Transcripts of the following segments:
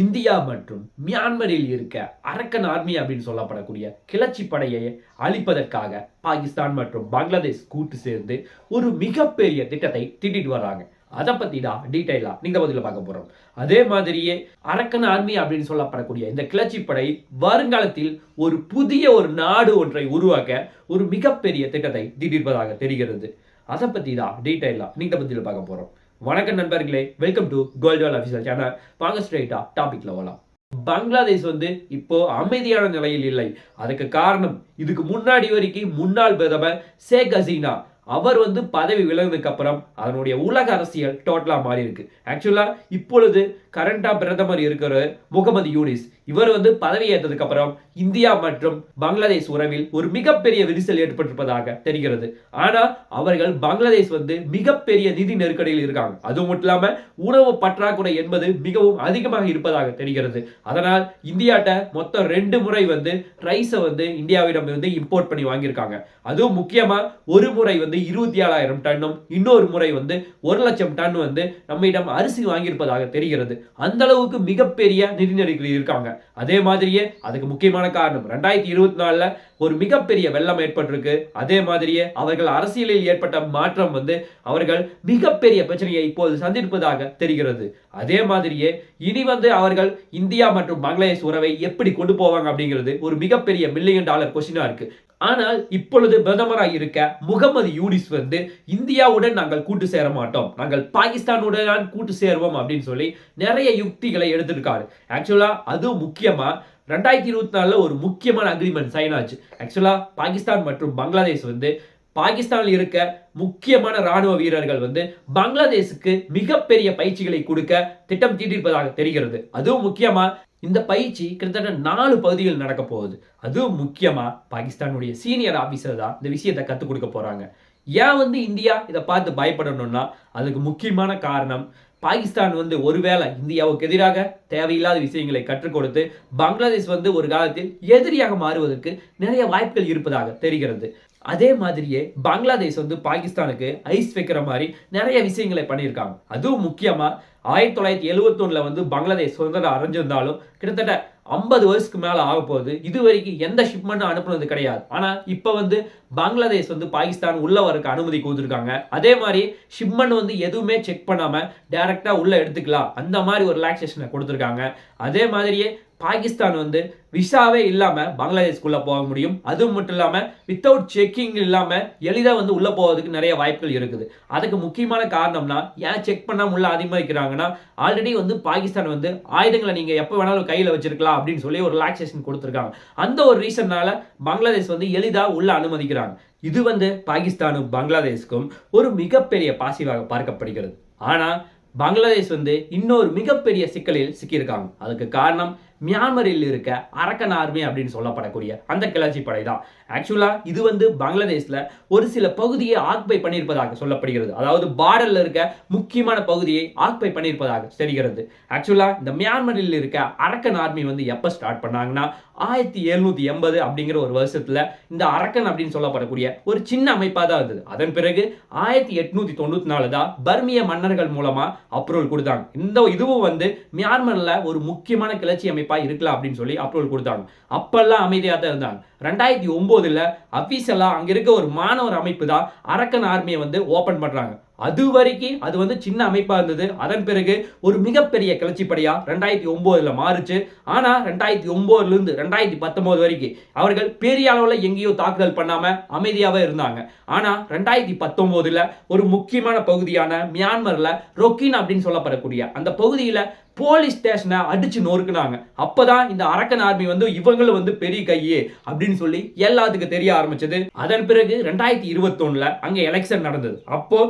India மற்றும் மியான்மரில் இருக்க அரக்கன் ஆர்மி அப்படின்னு சொல்லப்படக்கூடிய கிளர்ச்சி படையை அழிப்பதற்காக பாகிஸ்தான் மற்றும் பங்களாதேஷ் கூட்டு சேர்ந்து ஒரு மிகப்பெரிய திட்டத்தை திட்டிட்டு வர்றாங்க. அதை பத்தி தான் டீட்டெயிலா நீங்க பதில பார்க்க போறோம். அதே மாதிரியே அரக்கன் ஆர்மி அப்படின்னு சொல்லப்படக்கூடிய இந்த கிளர்ச்சி படை வருங்காலத்தில் ஒரு புதிய ஒரு நாடு ஒன்றை உருவாக்க ஒரு மிகப்பெரிய திட்டத்தை திட்டிருப்பதாக தெரிகிறது. அதை பத்தி தான் டீட்டெயிலா நீங்க பதில பார்க்க போறோம். வணக்கம் நண்பர்களே welcome to Goldwell official channel வாங்க ஸ்ட்ரைட்டா டாபிக்ல வரலாம் பங்களாதேஷ் வந்து இப்போ அமைதியான நிலையில் இல்லை. அதுக்கு காரணம் இதுக்கு முன்னாடி வரைக்கும் முன்னாள் பிரதமர் ஷேக் ஹசீனா அவர் வந்து பதவி விலகினதுக்கு அப்புறம் அதனுடைய உலக அரசியல் டோட்டலா மாறி இருக்கு ஆக்சுவலா இப்பொழுது கரண்டா பிரதமர் இருக்கிற முகமது யூனிஸ். இவர் வந்து பதவியேற்றதுக்கு அப்புறம் இந்தியா மற்றும் பங்களாதேஷ் உறவில் ஒரு மிகப்பெரிய விரிசல் ஏற்பட்டிருப்பதாக தெரிகிறது. ஆனா அவர்கள் பங்களாதேஷ் வந்து மிகப்பெரிய நிதி நெருக்கடியில் இருக்காங்க. அது மட்டும் இல்லாம உணவு பற்றாக்குறை என்பது மிகவும் அதிகமாக இருப்பதாக தெரிகிறது. அதனால் இந்தியாட்ட மொத்தம் ரெண்டு முறை வந்து ரைஸை வந்து இந்தியாவிடம் வந்து இம்போர்ட் பண்ணி வாங்கியிருக்காங்க. அதுவும் முக்கியமா ஒரு முறை வந்து இருபத்தி ஏழாயிரம் டன்னும் இன்னொரு முறை வந்து ஒரு லட்சம் டன் வந்து நம்மிடம் அரிசி வாங்கியிருப்பதாக தெரிகிறது. அந்த அளவுக்கு மிகப்பெரிய நிதி நெருக்கடி இருக்காங்க. அதே மாதிரியே அதுக்கு முக்கியமான காரணம். ரெண்டாயிரத்தி இருபத்தி நாலில் ஒரு மிகப்பெரிய வெள்ளம் ஏற்பட்டிருக்கு. அதே மாதிரியே அவர்கள் அரசியலில் ஏற்பட்ட மாற்றம் வந்து அவர்கள் மிகப்பெரிய பிரச்சனையை இப்போது சந்திப்பதாக தெரிகிறது. அதே மாதிரியே இனி வந்து அவர்கள் இந்தியா மற்றும் பங்களாதேஷ் உறவை எப்படி கொண்டு போவாங்க அப்படிங்கிறது ஒரு மிகப்பெரிய மில்லியன் டாலர் கொஸ்டினா இருக்கு. ஆனால் இப்பொழுது பிரதமராக இருக்க முகமது யூனிஸ் வந்து இந்தியாவுடன் நாங்கள் கூட்டு சேர மாட்டோம். நாங்கள் பாகிஸ்தானுடன் கூட்டு சேருவோம் அப்படின்னு சொல்லி நிறைய யுக்திகளை எடுத்திருக்காரு. ஆக்சுவலா அதுவும் முக்கியமா ரெண்டாயிரத்தி இருபத்தி நாலில் ஒரு முக்கியமான அக்ரிமெண்ட் சைன் ஆச்சு. ஆக்சுவலாக பாகிஸ்தான் மற்றும் பங்களாதேஷ் வந்து பாகிஸ்தானில் இருக்க முக்கியமான ராணுவ வீரர்கள் வந்து பங்களாதேஷுக்கு மிகப்பெரிய பயிற்சிகளை கொடுக்க திட்டம் தீட்டிருப்பதாக தெரிகிறது. அதுவும் முக்கியமாக இந்த பயிற்சி கிட்டத்தட்ட நாலு பகுதிகள் நடக்க போகுது. அதுவும் முக்கியமாக பாகிஸ்தானுடைய சீனியர் ஆஃபீஸர் தான் இந்த விஷயத்தை கற்றுக் கொடுக்க போகிறாங்க ஏன் வந்து இந்தியா இதை பார்த்து பயப்படணும்னா அதுக்கு முக்கியமான காரணம் பாகிஸ்தான் வந்து ஒருவேளை இந்தியாவுக்கு எதிராக தேவையில்லாத விஷயங்களை கற்றுக் கொடுத்து பங்களாதேஷ் வந்து ஒரு காலத்தில் எதிரியாக மாறுவதற்கு நிறைய வாய்ப்புகள் இருப்பதாக தெரிகிறது. அதே மாதிரியே பங்களாதேஷ் வந்து பாகிஸ்தானுக்கு ஐஸ் வைக்கிற மாதிரி நிறைய விஷயங்களை பண்ணியிருக்காங்க. அதுவும் முக்கியமாக ஆயிரத்தி தொள்ளாயிரத்தி எழுவத்தொன்னில் வந்து பங்களாதேஷ் சுதந்திரம் அடைஞ்சிருந்தாலும் கிட்டத்தட்ட ஐம்பது வருஷத்துக்கு மேலே ஆக போகுது இது வரைக்கும் எந்த ஷிப்மெண்ட்டும் அனுப்புனது கிடையாது. ஆனால் இப்போ வந்து பங்களாதேஷ் வந்து பாகிஸ்தான் உள்ளே வரக்கு அனுமதி கொடுத்துருக்காங்க. அதே மாதிரி ஷிப்மெண்ட் வந்து எதுவுமே செக் பண்ணாமல் டேரெக்டாக உள்ளே எடுத்துக்கலாம். அந்த மாதிரி ஒரு ரிலாக்ஸேஷனை கொடுத்துருக்காங்க. அதே மாதிரியே பாகிஸ்தான் வந்து விசாவே இல்லாமல் பங்களாதேஷ்குள்ளே போக முடியும். அதுவும் மட்டும் இல்லாமல் வித்தவுட் செக்கிங் இல்லாமல் எளிதாக வந்து உள்ளே போவதுக்கு நிறைய வாய்ப்புகள் இருக்குது. அதுக்கு முக்கியமான காரணம்னா ஏன் செக் பண்ணாமல் உள்ள அதிகமாக்கிறாங்கன்னா ஆல்ரெடி வந்து பாகிஸ்தான் வந்து ஆயுதங்களை நீங்கள் எப்போ வேணாலும் கையில் வச்சிருக்கலாம் அப்படின்னு சொல்லி ஒரு ரிலாக்ஸேஷன் கொடுத்துருக்காங்க. அந்த ஒரு ரீசன்னால பங்களாதேஷ் வந்து எளிதாக உள்ள அனுமதிக்கிறாங்க. இது வந்து பாகிஸ்தானும் பங்களாதேஷ்க்கும் ஒரு மிகப்பெரிய பாசிவாக பார்க்கப்படுகிறது. ஆனால் பங்களாதேஷ் வந்து இன்னொரு மிகப்பெரிய சிக்கலில் சிக்கியிருக்காங்க. அதுக்கு காரணம் மியான்மரில் இருக்க அரக்கன் ஆர்மி அப்படின்னு சொல்லப்படக்கூடிய அந்த கிளர்ச்சி படை தான் ஆக்சுவலாக இது வந்து பங்களாதேஷ்ல ஒரு சில பகுதியை ஆக்பை பண்ணியிருப்பதாக சொல்லப்படுகிறது. அதாவது பார்டரில் இருக்க முக்கியமான பகுதியை ஆக்பை பண்ணியிருப்பதாக தெரிகிறது. ஆக்சுவலாக இந்த மியான்மரில் இருக்க அரக்கன் ஆர்மி வந்து எப்போ ஸ்டார்ட் பண்ணாங்கன்னா ஆயிரத்தி எழுநூத்தி எண்பது அப்படிங்கிற ஒரு வருஷத்துல இந்த அரக்கன் அப்படின்னு சொல்லப்படக்கூடிய ஒரு சின்ன அமைப்பாக தான் இருந்தது. அதன் பிறகு ஆயிரத்தி எட்நூத்தி தொண்ணூத்தி நாலு தான் பர்மிய மன்னர்கள் மூலமா அப்ரூவல் கொடுத்தாங்க. இந்த இதுவும் வந்து மியான்மர்ல ஒரு முக்கியமான கிளர்ச்சி அமைப்பு இருக்கலாம் அப்படின்னு சொல்லி அப்ரூவல் கொடுத்தாங்க. அப்பெல்லாம் அமைதியாக தான் இருந்தாங்க. ரெண்டாயிரத்தி ஒன்பதுல அபிஷியலா அங்க இருக்க ஒரு மாணவர் அமைப்பு தான் அரக்கன் ஆர்மியை வந்து ஓபன் பண்றாங்க. அது வரைக்கும் அது வந்து சின்ன அமைப்பாக இருந்தது. அதன் பிறகு ஒரு மிகப்பெரிய கிளர்ச்சிப்படையாக ரெண்டாயிரத்தி ஒம்போதில் மாறுச்சு. ஆனால் ரெண்டாயிரத்தி ஒம்போதுலேருந்து ரெண்டாயிரத்தி பத்தொம்போது வரைக்கும் அவர்கள் பெரிய அளவில் எங்கேயோ தாக்குதல் பண்ணாமல் அமைதியாகவே இருந்தாங்க. ஆனால் ரெண்டாயிரத்தி பத்தொம்போதில் ஒரு முக்கியமான பகுதியான மியான்மரில் ரொக்கின் அப்படின்னு சொல்லப்படக்கூடிய அந்த பகுதியில் போலீஸ் ஸ்டேஷனை அடிச்சு நொறுக்குனாங்க. அப்பதான் இந்த அரக்கன் ஆர்மி வந்து இவங்களும் வந்து பெரிய கையே அப்படின்னு சொல்லி எல்லாத்துக்கும் தெரிய ஆரம்பிச்சது. அதன் பிறகு ரெண்டாயிரத்தி இருபத்தொன்னுல அங்க எலெக்ஷன் நடந்தது. அப்போ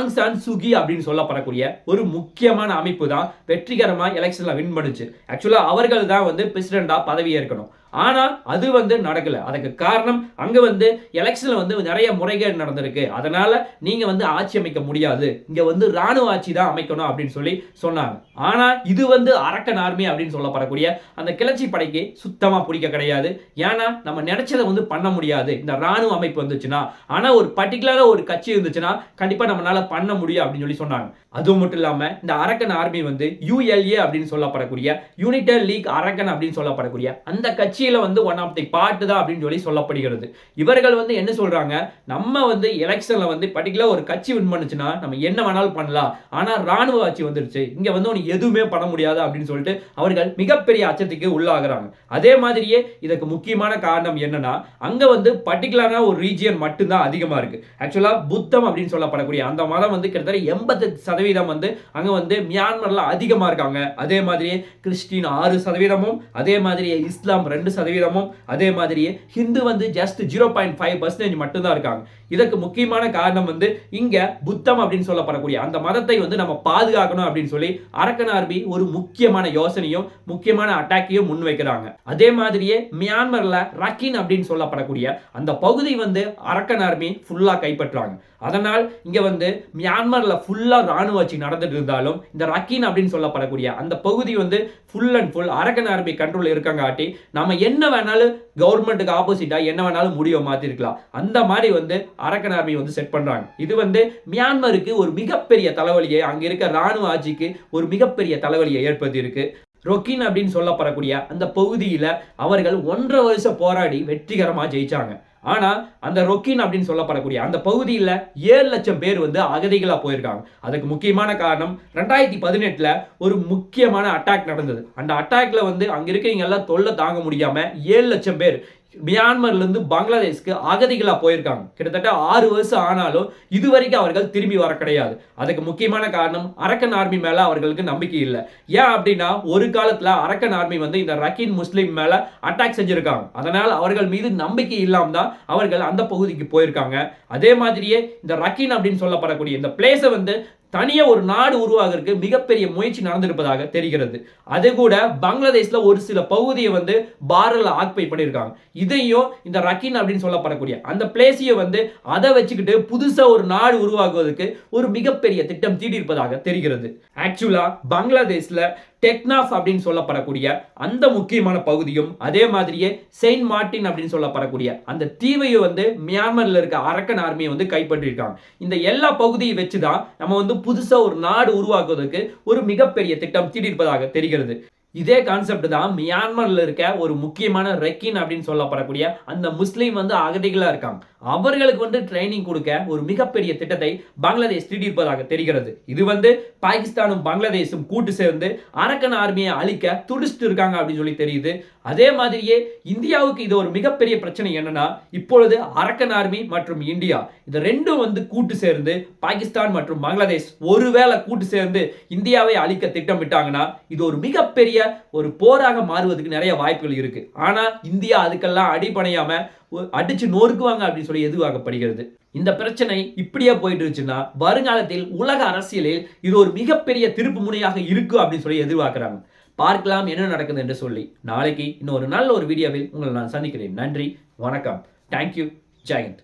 ஆங் சான் சுகி அப்படின்னு சொல்லப்படக்கூடிய ஒரு முக்கியமான அமைப்பு தான் வெற்றிகரமா எலெக்ஷனில் வின் பண்ணுச்சு. ஆக்சுவலா அவர்கள் தான் வந்து பிரசிடெண்டாக பதவி ஆனால் ஆனா அது வந்து நடக்கல. அதுக்கு காரணம் அங்கே வந்து எலெக்ஷனில் வந்து நிறைய முறைகேடு நடந்திருக்கு. அதனால் நீங்கள் வந்து ஆட்சி அமைக்க முடியாது. இங்கே வந்து ராணுவ ஆட்சி தான் அமைக்கணும் அப்படின்னு சொல்லி சொன்னாங்க. ஆனால் இது வந்து அரக்கன் ஆர்மி அப்படின்னு சொல்லப்படக்கூடிய அந்த கிளர்ச்சி படைக்கு சுத்தமாக பிடிக்க கிடையாது. ஏன்னா நம்ம நினச்சதை வந்து பண்ண முடியாது. இந்த ராணுவ அமைப்பு வந்துச்சுன்னா ஆனால் ஒரு பர்டிகுலராக ஒரு கட்சி இருந்துச்சுன்னா கண்டிப்பாக நம்மளால பண்ண முடியும் அப்படின்னு சொல்லி சொன்னாங்க. அதுவும் மட்டும் இல்லாமல் இந்த அரக்கன் ஆர்மி வந்து யூஎல்ஏ அப்படின்னு சொல்லப்படக்கூடிய யூனிட்டர் லீக் அரக்கன் அப்படின்னு சொல்லப்படக்கூடிய அந்த கட்சி கட்சியில் வந்து ஒன் ஆஃப் தி பார்ட் தான் அப்படின்னு சொல்லி சொல்லப்படுகிறது. இவர்கள் வந்து என்ன சொல்றாங்க? நம்ம வந்து எலெக்ஷனில் வந்து பர்டிகுலர் ஒரு கட்சி வின் பண்ணுச்சுன்னா நம்ம என்ன வேணாலும் பண்ணலாம். ஆனால் ராணுவ ஆட்சி வந்துருச்சு. இங்கே வந்து உனக்கு எதுவுமே பண்ண முடியாது அப்படின்னு சொல்லிட்டு அவர்கள் மிகப்பெரிய அச்சத்துக்கு உள்ளாகிறாங்க. அதே மாதிரியே இதுக்கு முக்கியமான காரணம் என்னன்னா அங்கே வந்து பர்டிகுலரான ஒரு ரீஜியன் மட்டும்தான் அதிகமாக இருக்கு. ஆக்சுவலாக புத்தம் அப்படின்னு சொல்லப்படக்கூடிய அந்த மதம் வந்து கிட்டத்தட்ட எண்பது சதவீதம் வந்து அங்கே வந்து மியான்மரில் அதிகமாக இருக்காங்க. அதே மாதிரியே கிறிஸ்டின் ஆறு சதவீதமும் அதே மாதிரியே இஸ்லாம் ரெண்டு சதவீதமும் அதே மாதிரியே ஹிந்து வந்து just zero point five percentage மட்டும்தான் இருக்காங்க. இதற்கு முக்கியமான காரணம் வந்து இங்க புத்தம் அப்படின்னு சொல்லப்படக்கூடிய அந்த மதத்தை வந்து நம்ம பாதுகாக்கணும் அப்படின்னு சொல்லி அரக்கன் ஆர்மி ஒரு முக்கியமான யோசனையும் முக்கியமான அட்டாக்கையும் முன்வைக்கிறாங்க அதே மாதிரியே மியான்மர்ல ரக்கின் அப்படின்னு சொல்லப்படக்கூடிய அந்த பகுதி வந்து அரக்கன் ஆர்மி ஃபுல்லா கைப்பற்றுறாங்க அதனால் இங்க வந்து மியான்மர்ல ஃபுல்லா ராணுவ ஆட்சி நடந்துட்டு இருந்தாலும் இந்த ரக்கின் அப்படின்னு சொல்லப்படக்கூடிய அந்த பகுதி வந்து full and full Arakan army control இருக்காங்காட்டி நம்ம என்ன வேணாலும் கவர்மெண்ட்டுக்கு ஆப்போசிட்டா என்ன வேணாலும் முடிவை மாத்திருக்கலாம். அந்த மாதிரி வந்து அரக்கன் ஆர்மி வந்து செட் பண்ணுறாங்க இது வந்து மியான்மருக்கு ஒரு மிகப்பெரிய தலைவலியை அங்கே இருக்க ராணுவ ஆட்சிக்கு ஒரு மிகப்பெரிய தலைவலியை ஏற்படுத்தியிருக்கு. ரொக்கின் அப்படின்னு சொல்லப்படக்கூடிய அந்த பகுதியில் அவர்கள் ஒன்றரை வருஷம் போராடி வெற்றிகரமாக ஜெயிச்சாங்க. ஆனால் அந்த ரொக்கின் அப்படின்னு சொல்லப்படக்கூடிய அந்த பகுதியில் ஏழு லட்சம் பேர் வந்து அகதிகளாக போயிருக்காங்க. அதுக்கு முக்கியமான காரணம் ரெண்டாயிரத்தி பதினெட்டில் ஒரு முக்கியமான அட்டாக் நடந்தது. அந்த அட்டாக்ல வந்து அங்கே இருக்கிறவங்க எல்லாம் தொல்லை தாங்க முடியாமல் ஏழு லட்சம் பேர் மியான்மர்லேருந்து பங்களாதேஷ்க்கு அகதிகளாக போயிருக்காங்க. கிட்டத்தட்ட ஆறு வருஷம் ஆனாலும் இதுவரைக்கும் அவர்கள் திரும்பி வர கிடையாது. அதுக்கு முக்கியமான காரணம் அரக்கன் ஆர்மி மேலே அவர்களுக்கு நம்பிக்கை இல்லை. ஏன் அப்படின்னா ஒரு காலத்தில் அரக்கன் ஆர்மி வந்து இந்த ரக்கின் முஸ்லீம் மேலே அட்டாக் செஞ்சுருக்காங்க. அதனால் அவர்கள் மீது நம்பிக்கை இல்லாமல் தான் அவர்கள் அந்த பகுதிக்கு போயிருக்காங்க. அதே மாதிரியே இந்த ரக்கின் அப்படின்னு சொல்லப்படக்கூடிய இந்த பிளேஸை வந்து தனியாக ஒரு நாடு உருவாகிறதுக்கு மிகப்பெரிய முயற்சி நடந்திருப்பதாக தெரிகிறது. அது கூட பங்களாதேஷில் ஒரு சில பகுதியை வந்து பாரல ஆக்பை பண்ணியிருக்காங்க. இதையும் இந்த ரக்கின் அப்படின்னு சொல்லப்படக்கூடிய அந்த பிளேஸையும் வந்து அதை வச்சுக்கிட்டு புதுசாக ஒரு நாடு உருவாக்குவதற்கு ஒரு மிகப்பெரிய திட்டம் தீட்டியிருப்பதாக தெரிகிறது. ஆக்சுவலாக பங்களாதேஷ்ல டெக்னாஸ் அப்படின்னு சொல்லப்படக்கூடிய அந்த முக்கியமான பகுதியும் அதே மாதிரியே செயின்ட் மார்டின் அப்படின்னு சொல்லப்படக்கூடிய அந்த தீவையும் வந்து மியான்மரில் இருக்க அரக்கன் ஆர்மியை வந்து கைப்பற்றிருக்காங்க இந்த எல்லா பகுதியை வச்சு தான் நம்ம வந்து புதுசாக ஒரு நாடு உருவாக்குவதற்கு ஒரு மிகப்பெரிய திட்டம் தீட்டிருப்பதாக தெரிகிறது. இதே கான்செப்ட் தான் மியான்மர்ல இருக்க ஒரு முக்கியமான ரெக்கின் அப்படின்னு சொல்லப்படக்கூடிய அந்த முஸ்லீம் வந்து அகதிகளா இருக்காங்க. அவர்களுக்கு வந்து ட்ரைனிங் கொடுக்க ஒரு மிகப்பெரிய திட்டத்தை பங்களாதேஷ் தீட்டிருப்பதாக தெரிகிறது. இது வந்து பாகிஸ்தானும் பங்களாதேஷும் கூட்டு சேர்ந்து அரக்கன் ஆர்மியை அழிக்க துடிச்சிட்டு இருக்காங்க அப்படின்னு சொல்லி தெரியுது. அதே மாதிரியே இந்தியாவுக்கு இது ஒரு மிகப்பெரிய பிரச்சனை என்னன்னா இப்பொழுது அரக்கன் ஆர்மி மற்றும் இந்தியா இது ரெண்டும் வந்து கூட்டு சேர்ந்து பாகிஸ்தான் மற்றும் பங்களாதேஷ் ஒருவேளை கூட்டு சேர்ந்து இந்தியாவை அழிக்க திட்டமிட்டாங்கன்னா இது ஒரு மிகப்பெரிய ஒரு போராக மாறுவதற்கு நிறைய வாய்ப்புகள் இருக்கு. ஆனா இந்தியா அதுக்கெல்லாம் அடிப்படையாம அடிச்சு நோறுக்குவாங்க அப்படின்னு சொல்லி எதிர்பார்க்கப்படுகிறது இந்த பிரச்சனை இப்படியே போயிட்டு இருந்துச்சுன்னா வருங்காலத்தில் உலக அரசியலில் இது ஒரு மிகப்பெரிய திருப்பு முனையாக இருக்கும் அப்படின்னு சொல்லி எதிர்பார்க்கிறாங்க. பார்க்கலாம் என்ன நடக்குது என்று சொல்லி. நாளைக்கு இன்னொரு நல்ல ஒரு வீடியோவில் உங்களை நான் சந்திக்கிறேன். நன்றி வணக்கம். தேங்க்யூ ஜெயந்த்